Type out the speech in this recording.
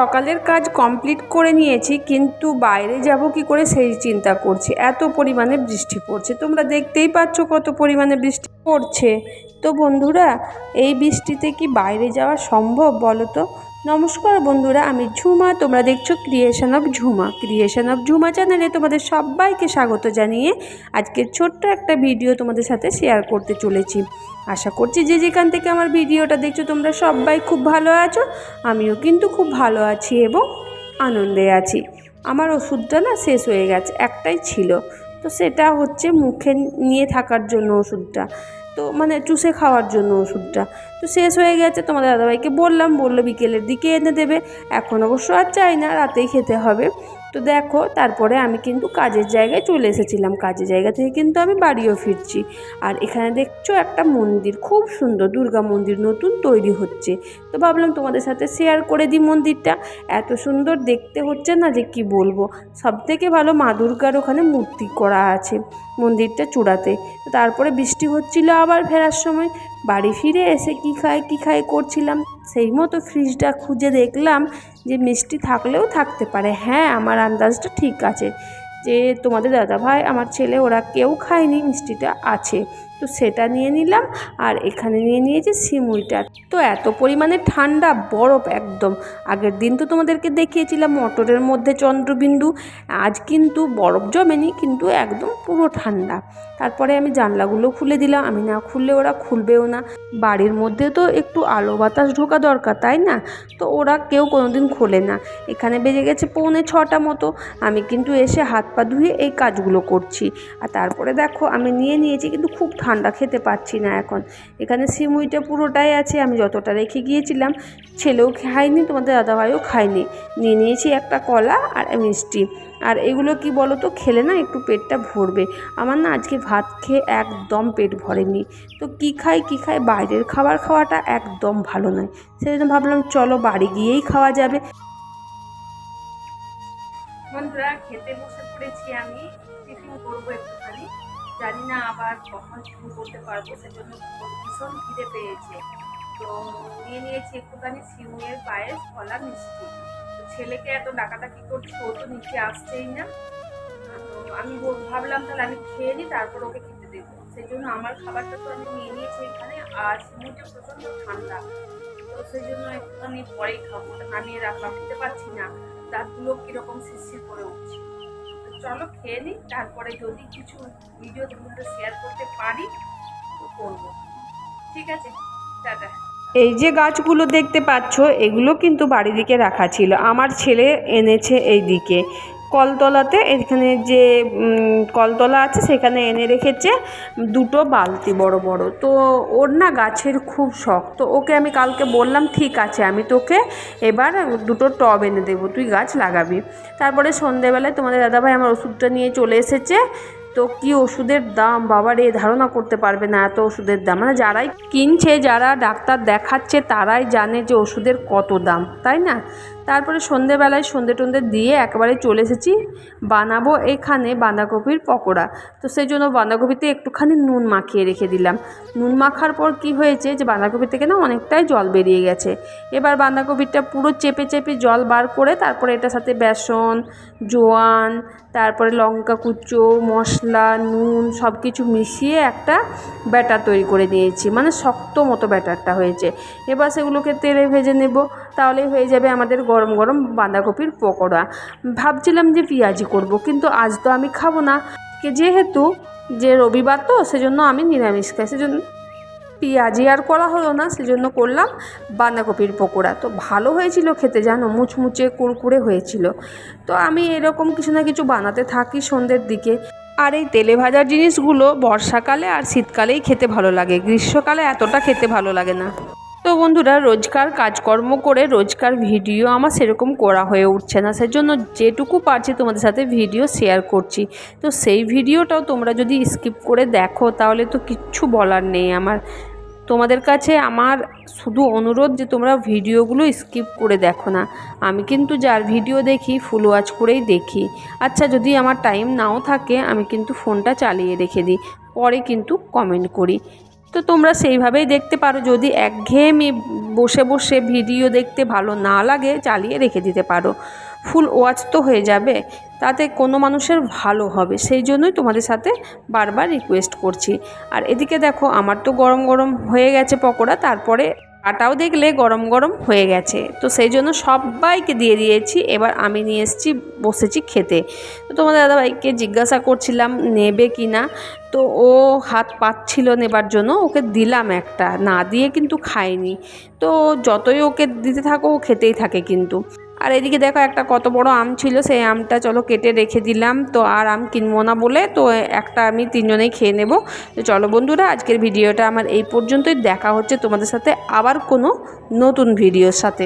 সকালের কাজ কমপ্লিট করে নিয়েছি, কিন্তু বাইরে যাব কি করে সেই চিন্তা করছি। এত পরিমাণে বৃষ্টি পড়ছে। তোমরা দেখতেই পাচ্ছ কত পরিমাণে বৃষ্টি পড়ছে। তো বন্ধুরা, এই বৃষ্টিতে কি বাইরে যাওয়া সম্ভব বলো তো? নমস্কার বন্ধুরা, আমি ঝুমা। তোমরা দেখছ creation of Jhuma. Creation of Jhuma চ্যানেলে তোমাদের সবাইকে স্বাগত জানিয়ে আজকের ছোট্ট একটা ভিডিও তোমাদের সাথে শেয়ার করতে চলেছি। আশা করছি যে যেখান থেকে আমার ভিডিওটা দেখছ, তোমরা সবাই খুব ভালো আছো। আমিও কিন্তু খুব ভালো আছি এবং আনন্দে আছি। আমার ওষুধটা না শেষ হয়ে গেছে, একটাই ছিল। তো সেটা হচ্ছে মুখে নিয়ে থাকার জন্য ওষুধটা। তো মানে চুষে খাওয়ার জন্য ওষুধটা। তো শেষ হয়ে গেছে, তোমাদের দাদাভাইকে বললাম, বলল বিকেলের দিকে এনে দেবে। এখন অবশ্য আর চাই না, রাতেই খেতে হবে। তো দেখো, তারপরে আমি কিন্তু কাজের জায়গায় চলে এসেছিলাম। কাজের জায়গা থেকে কিন্তু আমি বাড়িও ফিরছি। আর এখানে দেখছ একটা মন্দির, খুব সুন্দর, দুর্গা মন্দির নতুন তৈরি হচ্ছে। তো ভাবলাম তোমাদের সাথে শেয়ার করে দিই মন্দিরটা। এত সুন্দর দেখতে হচ্ছে না যে কি বলব? সব থেকে ভালো মা দুর্গার ওখানে মূর্তি করা আছে মন্দিরটা চূড়াতে। তারপরে বৃষ্টি হচ্ছিল আবার ফেরার সময়। বাড়ি ফিরে এসে কী খায় কী খায় করছিলাম? সেই মতো ফ্রিজটা খুঁজে দেখলাম। যে মিষ্টি থাকলেও থাকতে পারে। হ্যাঁ আমার আন্দাজটা ঠিক আছে। যে তোমাদের দাদাভাই, আমার ছেলে, ওরা কেউ খায়নি, মিষ্টিটা আছে। তো সেটা নিয়ে নিলাম আর এখানে নিয়ে নিয়েছি সিমুইটা তো এত পরিমাণে ঠান্ডা, বরফ একদম। আগের দিন তো তোমাদেরকে দেখিয়েছিলাম মটরের মধ্যে চন্দ্রবিন্দু। আজ কিন্তু বরফ জমেনি, কিন্তু একদম পুরো ঠান্ডা। তারপরে আমি জানলাগুলো খুলে দিলাম। আমি না খুললে ওরা খুলবেও না। বাড়ির মধ্যে তো একটু আলো বাতাস ঢোকা দরকার, তাই না? তো ওরা কেউ কোনোদিন খোলে না। এখানে বেজে গেছে পৌনে ছটা মতো। আমি কিন্তু এসে হাত পা ধুয়ে এই কাজগুলো করছি। আর তারপরে দেখো আমি নিয়ে নিয়েছি কিন্তু খুব ঠান্ডা খেতে পাচ্ছি না এখন। এখানে সিমুইটা পুরোটাই আছে, আমি যতটা রেখে গিয়েছিলাম, ছেলেও খায়নি, তোমাদের দাদাভাইও খায়নি। নিয়ে নিয়েছি একটা কলা আর মিষ্টি। আর এগুলো কি বলো তো খেলে না একটু পেটটা ভরবে। আমার না আজকে ভাত খেয়ে একদম পেট ভরেনি। তো কি খাই কি খাই, বাইরের খাবার খাওয়াটা একদম ভালো নয়। সেই জন্য ভাবলাম চলো বাড়ি গিয়েই খাওয়া যাবে। বন্ধুরা, খেতে বসে পড়েছি আমি। টিফিন করব একটুখানি। জানি না আবার কখন শুরু করতে পারব, সেজন্য ভীষণ খিদে পেয়েছে। তো নিয়ে নিয়েছি একটুখানি সিউয়ের পায়েস, কলা, মিষ্টি। তো ছেলেকে এত ডাকাডাকি করছি, ও তো নিচে আসছেই না। তো আমি ভাবলাম তাহলে আমি খেয়ে নিই, তারপর ওকে খেতে দেবো। সেই জন্য আমার খাবারটা তো আমি নিয়ে নিয়েছি এখানে আর সিমুটা প্রচণ্ড ঠান্ডা। তো সেই জন্য একটুখানি পরেই খাব। নামিয়ে রাখলাম খেতে পারছি না। দাঁতগুলো কীরকম শিরশির করে উঠছে। তো চলো খেয়ে নিই, তারপরে যদি কিছু ভিডিও তোমাদের শেয়ার করতে পারি, তো করব। ঠিক আছে, টাটা। এই যে গাছগুলো দেখতে পাচ্ছ, এগুলো কিন্তু বাড়ি দিকে রাখা ছিল। আমার ছেলে এনেছে এই দিকে কলতলাতে, এখানে যে কলতলা আছে, সেখানে এনে রেখেছে দুটো বালতি বড় বড়। তো ওর না গাছের খুব শখ। তো ওকে আমি কালকে বললাম, ঠিক আছে, আমি তোকে এবার দুটো টব এনে দেবো, তুই গাছ লাগাবি। তারপরে সন্ধেবেলায় তোমাদের দাদাভাই আমার ওষুধটা নিয়ে চলে এসেছে। তো কি ওষুধের দাম? বাবার এ ধারণা করতে পারবে না এত ওষুধের দাম। মানে যারাই কিনছে, যারা ডাক্তার দেখাচ্ছে, তারাই জানে যে ওষুধের কত দাম, তাই না? তারপরে সন্ধেবেলায় সন্ধে টন্ধে দিয়ে একেবারে চলে এসেছি। বানাবো এখানে বাঁধাকপির পকোড়া। তো সেই জন্য বাঁধাকপিতে একটুখানি নুন মাখিয়ে রেখে দিলাম। নুন মাখার পর কি হয়েছে যে বাঁধাকপি থেকে না অনেকটাই জল বেরিয়ে গেছে। এবার বাঁধাকপিটা পুরো চেপে চেপে জল বার করে তারপরে এটার সাথে বেসন, জোয়ান, তারপরে লঙ্কা কুচো, মশলা, নুন সব কিছু মিশিয়ে একটা ব্যাটার তৈরি করে নিয়েছি। মানে শক্ত মতো ব্যাটারটা হয়েছে। এবার সেগুলোকে তেলে ভেজে নেব। তাহলেই হয়ে যাবে আমাদের গরম গরম গরম বাঁধাকপির পকোড়া। ভাবছিলাম যে পেঁয়াজি করব, কিন্তু আজ তো আমি খাব না। যেহেতু যে রবিবার তো, সেজন্য আমি নিরামিষ খাই। সেজন্য পেঁয়াজি আর করা হলো না, সেজন্য করলাম বাঁধাকপির পকোড়া। তো ভালো হয়েছিল খেতে, জানো, মুচমুচে, কুরকুরে হয়েছিল। তো আমি এরকম কিছু না কিছু বানাতে থাকি সন্ধ্যের দিকে। আর এই তেলে ভাজার জিনিসগুলো বর্ষাকালে আর শীতকালেই খেতে ভালো লাগে। গ্রীষ্মকালে এতটা খেতে ভালো লাগে না। তো বন্ধুরা, রোজকার কাজকর্ম করে রোজকার ভিডিও আমার সেরকম করা হয়ে উঠছে না। সেজন্য যেটুকু পারছি তোমাদের সাথে ভিডিও শেয়ার করছি। তো সেই ভিডিওটাও তোমরা যদি স্কিপ করে দেখো, তাহলে তো কিচ্ছু বলার নেই আমার। তোমাদের কাছে আমার শুধু অনুরোধ যে তোমরা ভিডিওগুলো স্কিপ করে দেখো না। আমি কিন্তু যার ভিডিও দেখি, ফুল ওয়াচ করেই দেখি। আচ্ছা যদি আমার টাইম নাও থাকে, আমি কিন্তু ফোনটা চালিয়ে রেখে দিই। পরে কিন্তু কমেন্ট করি। তো তোমরা সেইভাবেই দেখতে পারো, যদি একঘেয়েমি বসে বসে ভিডিও দেখতে ভালো না লাগে, চালিয়ে রেখে দিতে পারো। ফুল ওয়াচ তো হয়ে যাবে, তাতে কোনো মানুষের ভালো হবে, সেই জন্যই তোমাদের সাথে বারবার রিকোয়েস্ট করছি। আর এদিকে দেখো, আমার তো গরম গরম হয়ে গেছে পকোড়া, তারপরে আটাও দেখলে গরম গরম হয়ে গেছে। তো সেই জন্য সবাইকে দিয়ে দিয়েছি। এবার আমি নিয়ে এসেছি, বসেছি খেতে। তো তোমাদের দাদাভাইকে জিজ্ঞাসা করছিলাম, নেবে কি না? তো ও হাত পাচ্ছিল নেবার জন্য, ওকে দিলাম একটা। না দিয়ে কিন্তু খায়নি। তো যতই ওকে দিতে থাকো, ও খেতেই থাকে কিন্তু। আর এদিকে দেখো একটা কত বড় আম ছিল, সেই আমটা চলো কেটে রেখে দিলাম। তো আর আম কিনবো না বলে, তো একটা আমি তিনজনেই খেয়ে নেব। তো চলো বন্ধুরা, আজকের ভিডিওটা আমার এই পর্যন্তই। দেখা হচ্ছে তোমাদের সাথে আবার কোনো নতুন ভিডিওর সাথে।